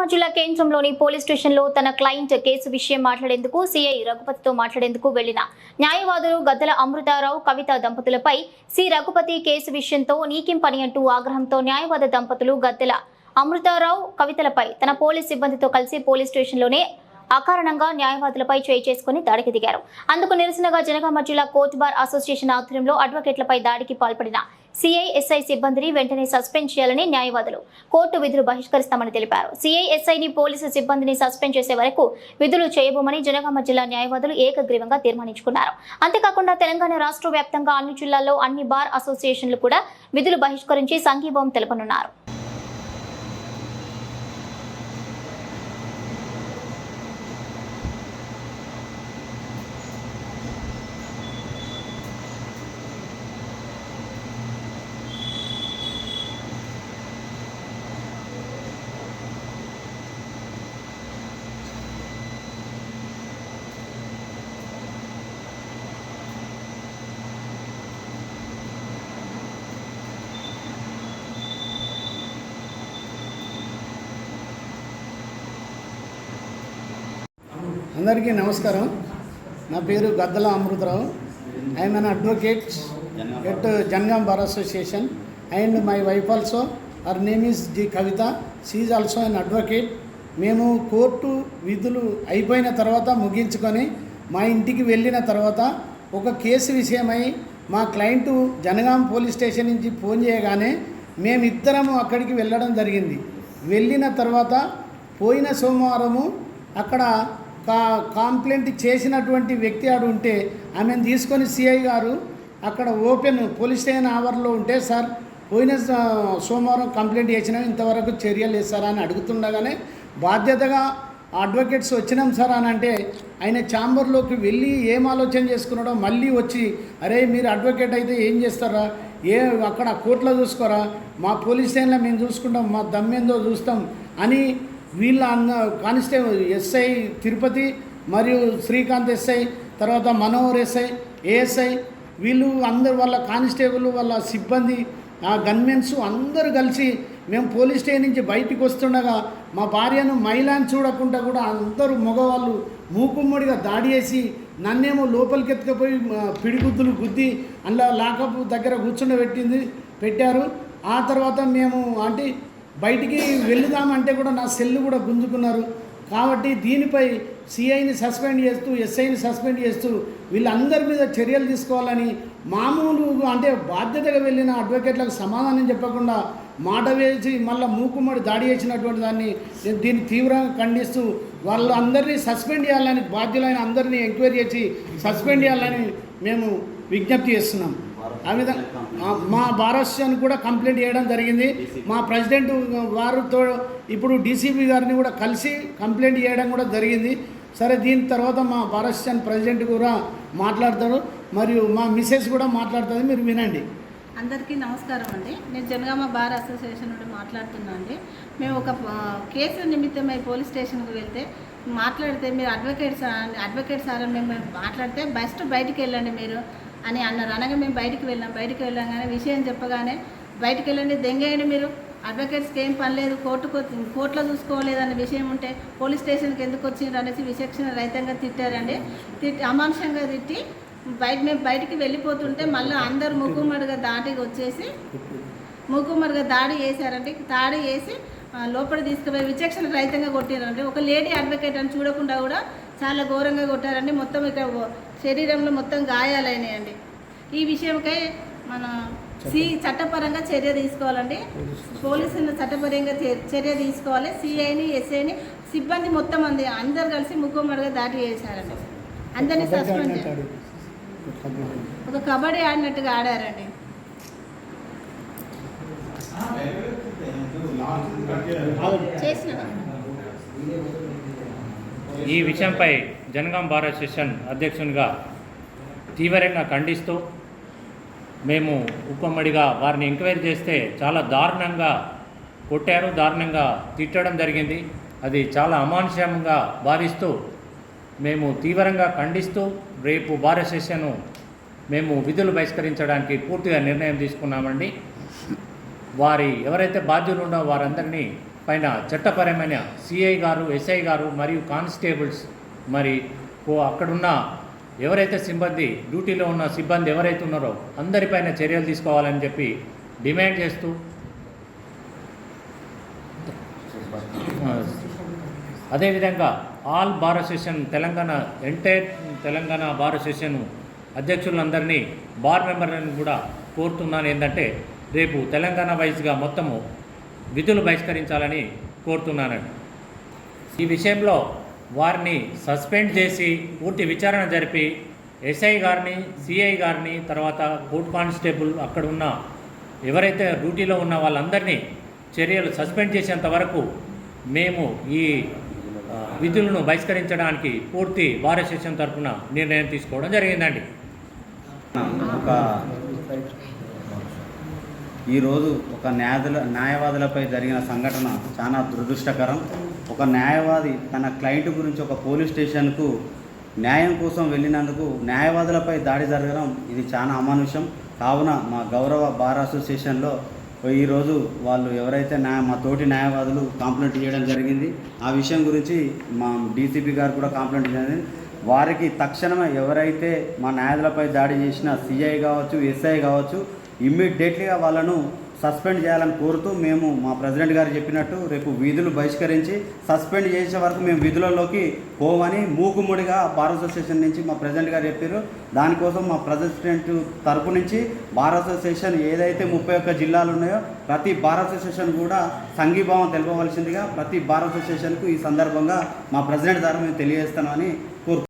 జనగామ జిల్లా కేంద్రంలోని పోలీస్ స్టేషన్లో తన క్లయింట్ కేసు విషయం మాట్లాడేందుకు సిఐ రఘుపతితో మాట్లాడేందుకు వెళ్ళిన న్యాయవాదులు గద్దల అమృతారావు కవిత దంపతులపై సి రఘుపతి కేసు విషయంతో నీకిం పని అంటూ ఆగ్రహంతో న్యాయవాద దంపతులు గద్దెల అమృతారావు కవితలపై తన పోలీస్ సిబ్బందితో కలిసి పోలీస్ స్టేషన్లోనే అకారణంగా న్యాయవాదులపై చేయి చేసుకుని దాడికి దిగారు. అందుకు నిరసనగా జనగామ జిల్లా కోర్టు బార్ అసోసియేషన్ ఆధ్వర్యంలో అడ్వకేట్లపై దాడికి పాల్పడిన సిఐఎస్ఐ సిబ్బందిని వెంటనే సస్పెండ్ చేయాలని న్యాయవాదులు కోర్టు విధులు బహిష్కరిస్తామని తెలిపారు. సిఐఎస్ఐని పోలీసు సిబ్బందిని సస్పెండ్ చేసే వరకు విధులు చేయబోమని జనగామ జిల్లా న్యాయవాదులు ఏకగ్రీవంగా తీర్మానించుకున్నారు. అంతేకాకుండా తెలంగాణ రాష్ట్ర వ్యాప్తంగా అన్ని జిల్లాల్లో అన్ని బార్ అసోసియేషన్లు కూడా విధులు బహిష్కరించి సంఘీభావం తెలపనున్నారు. అందరికీ నమస్కారం. నా పేరు Gaddala Amrutharao. I'm an advocate at Jangaon bar association and my wife also her name is G Kavitha she also an advocate మేము కోర్టు విధులు అయిపోయిన తర్వాత ముగించుకొని మా ఇంటికి వెళ్ళిన తర్వాత ఒక కేసు విషయమై మా క్లయింట్ జనగాం పోలీస్ స్టేషన్ నుంచి ఫోన్ చేయగానే మేమిద్దరము అక్కడికి వెళ్ళడం జరిగింది. వెళ్ళిన తర్వాత పోయిన సోమవారము అక్కడ కా కంప్లైంట్ చేసినటువంటి వ్యక్తి ఆడు ఉంటే ఆమెను తీసుకొని సిఐ గారు అక్కడ ఓపెన్ పోలీస్ స్టేషన్ ఆవర్లో ఉంటే సార్ పోయిన సోమవారం కంప్లైంట్ చేసినా ఇంతవరకు చర్యలు లేదు సార్ అని అడుగుతుండగానే బాధ్యతగా అడ్వకేట్స్ వచ్చినాం సార్ అని అంటే ఆయన ఛాంబర్లోకి వెళ్ళి ఏం ఆలోచన చేసుకున్నాడో మళ్ళీ వచ్చి అరే మీరు అడ్వకేట్ అయితే ఏం చేస్తారా? ఏ అక్కడ కోర్టులో చూసుకోరా? మా పోలీస్ స్టేషన్లో మేము చూసుకుంటాం మా దమ్మేందో చూస్తాం అని వీళ్ళ అన్న కానిస్టేబుల్ ఎస్ఐ తిరుపతి మరియు శ్రీకాంత్ ఎస్ఐ తర్వాత మనోహర్ ఎస్ఐ ఏఎస్ఐ వీళ్ళు అందరు వాళ్ళ కానిస్టేబుల్ వాళ్ళ సిబ్బంది ఆ గన్మెన్స్ అందరూ కలిసి మేము పోలీస్ స్టేషన్ నుంచి బయటికి వస్తుండగా మా భార్యను మైలాన్ చూడకుండా కూడా అందరూ మగవాళ్ళు మూకుమ్మడిగా దాడి చేసి నన్నేమో లోపలికి ఎత్తుకపోయి పిడిగుద్దులు గుద్ది అందులో లాకప్ దగ్గర కూర్చుండబెట్టింది పెట్టారు. ఆ తర్వాత మేము అంటే బయటికి వెళ్దామంటే కూడా నా సెల్ కూడా గుంజుకున్నారు. కాబట్టి దీనిపై సిఐని సస్పెండ్ చేస్తూ ఎస్ఐని సస్పెండ్ చేస్తూ వీళ్ళందరి మీద చర్యలు తీసుకోవాలని మామూలు అంటే బాధ్యతగా వెళ్ళిన అడ్వకేట్లకు సమాధానం చెప్పకుండా మాట వేసి మళ్ళీ మూకుమ్మడి దాడి చేసినటువంటి దాన్ని నేను దీన్ని తీవ్రంగా ఖండిస్తూ వాళ్ళందరినీ సస్పెండ్ చేయాలని బాధ్యులైన అందరినీ ఎంక్వైరీ చేసి సస్పెండ్ చేయాలని మేము విజ్ఞప్తి చేస్తున్నాం. ఆ విధంగా మా భారస్యాన్ని కూడా కంప్లైంట్ చేయడం జరిగింది. మా ప్రెసిడెంట్ వారితో ఇప్పుడు డీసీపీ గారిని కూడా కలిసి కంప్లైంట్ చేయడం కూడా జరిగింది. సరే దీని తర్వాత మా భారస్యాన్ ప్రెసిడెంట్ కూడా మాట్లాడతారు మరియు మా మిసెస్ కూడా మాట్లాడుతుంది. మీరు వినండి. అందరికీ నమస్కారం అండి. నేను జనగామ బార్ అసోసియేషన్ నుండి మాట్లాడుతున్నా అండి. మేము ఒక కేసు నిమిత్తమై పోలీస్ స్టేషన్కి వెళ్తే మాట్లాడితే మీరు అడ్వకేట్ సార్ అడ్వకేట్ సార్ మేము మాట్లాడితే బెస్ట్ బయటికి వెళ్ళండి మీరు. అని అన్నారు. అనగా మేము బయటికి వెళ్ళాం. బయటికి వెళ్ళంగానే విషయం చెప్పగానే బయటికి వెళ్ళండి దెంగేయండి మీరు. అడ్వకేట్స్కి ఏం పని లేదు. కోర్టుకు కోర్టులో చూసుకోలేదు విషయం ఉంటే పోలీస్ స్టేషన్కి ఎందుకు వచ్చిండ్రు అనేసి విచక్షణ రహితంగా తిట్టారండి. తిట్టి అమానుషంగా తిట్టి బయట మేము బయటికి వెళ్ళిపోతుంటే మళ్ళీ అందరు ముగ్గుమ్మడిగా దాటికి వచ్చేసి ముగ్గుమ్మడిగా దాడి చేశారండి. దాడి చేసి లోపల తీసుకుపోయి విచక్షణ రహితంగా కొట్టినారండి ఒక లేడీ అడ్వకేట్ అని చూడకుండా కూడా చాలా ఘోరంగా కొట్టారండి. మొత్తం ఇక్కడ శరీరంలో మొత్తం గాయాలైనాయండి. ఈ విషయంకై మన సి చట్టపరంగా చర్య తీసుకోవాలండి. పోలీసులు చట్టపరంగా చర్య తీసుకోవాలి. సిఐని ఎస్ఐని సిబ్బంది మొత్తం మంది అందరు కలిసి ముగ్గుమ్మడిగా దాడి చేశారండి. అందరినీ సస్పెండ్ చేశారు ఒక కబడ్డీ ఆడినట్టుగా ఆడారండి. చేసిన ఈ విషయంపై జనగాం బార్ అసోసియేషన్ అధ్యక్షునిగా తీవ్రంగా ఖండిస్తూ మేము ఉప్పమ్మడిగా వారిని ఎంక్వైరీ చేస్తే చాలా దారుణంగా కొట్టారు దారుణంగా తిట్టడం జరిగింది. అది చాలా అమానుషంగా భావిస్తూ మేము తీవ్రంగా ఖండిస్తూ రేపు బార్ అసోసియేషన్ మేము విధులు బహిష్కరించడానికి పూర్తిగా నిర్ణయం తీసుకున్నామండి. వారి ఎవరైతే బాధ్యులు ఉన్నో వారందరినీ పైన చట్టపరమైన సిఐ గారు ఎస్ఐ గారు మరియు కానిస్టేబుల్స్ మరి ఓ అక్కడున్న ఎవరైతే సిబ్బంది డ్యూటీలో ఉన్న సిబ్బంది ఎవరైతే ఉన్నారో అందరిపైన చర్యలు తీసుకోవాలని చెప్పి డిమాండ్ చేస్తూ అదేవిధంగా all bar association Telangana entire Telangana bar association అధ్యక్షులందరినీ bar మెంబర్లను కూడా కోరుతున్నాను. ఏంటంటే రేపు తెలంగాణ వైజ్గా మొత్తము విధులు బహిష్కరించాలని కోరుతున్నానండి ఈ విషయంలో వారిని సస్పెండ్ చేసి పూర్తి విచారణ జరిపి ఎస్ఐ గారిని సిఐ గారిని తర్వాత కోర్ట్ కానిస్టేబుల్ అక్కడ ఉన్న ఎవరైతే డ్యూటీలో ఉన్న వాళ్ళందరినీ చర్యలు సస్పెండ్ చేసేంత వరకు మేము ఈ విధులను బహిష్కరించడానికి పూర్తి భారత సెషన్ తరఫున నిర్ణయం తీసుకోవడం జరిగిందండి. ఒక ఈరోజు ఒక న్యాయదుల న్యాయవాదులపై జరిగిన సంఘటన చాలా దురదృష్టకరం. ఒక న్యాయవాది తన క్లయింట్ గురించి ఒక పోలీస్ స్టేషన్కు న్యాయం కోసం వెళ్ళినందుకు న్యాయవాదులపై దాడి జరగడం ఇది చాలా అమానుషం. కావున మా గౌరవ బార్ అసోసియేషన్లో ఈరోజు వాళ్ళు ఎవరైతే న్యాయ మా తోటి న్యాయవాదులు కంప్లైంట్ చేయడం జరిగింది. ఆ విషయం గురించి మా డీసీపీ గారు కూడా కంప్లైంట్ జరిగింది. వారికి తక్షణమే ఎవరైతే మా న్యాయాధులపై దాడి చేసిన సిఐ కావచ్చు ఎస్ఐ కావచ్చు ఇమ్మీడియట్లీగా వాళ్ళను సస్పెండ్ చేయాలని కోరుతూ మేము మా ప్రెసిడెంట్ గారు చెప్పినట్టు రేపు విధులు బహిష్కరించి సస్పెండ్ చేసే వరకు మేము విధులలోకి పోవని మూకుముడిగా బార్ అసోసియేషన్ నుంచి మా ప్రెసిడెంట్ గారు చెప్పారు. దానికోసం మా ప్రెసిడెంట్ తరపు నుంచి బార్ అసోసియేషన్ ఏదైతే ముప్పై ఒక్క జిల్లాలు ఉన్నాయో ప్రతి బార్ అసోసియేషన్ కూడా సంఘీభావం తెలపవలసిందిగా ప్రతి బార్ అసోసియేషన్కు ఈ సందర్భంగా మా ప్రెసిడెంట్ ద్వారా మేము తెలియజేస్తామని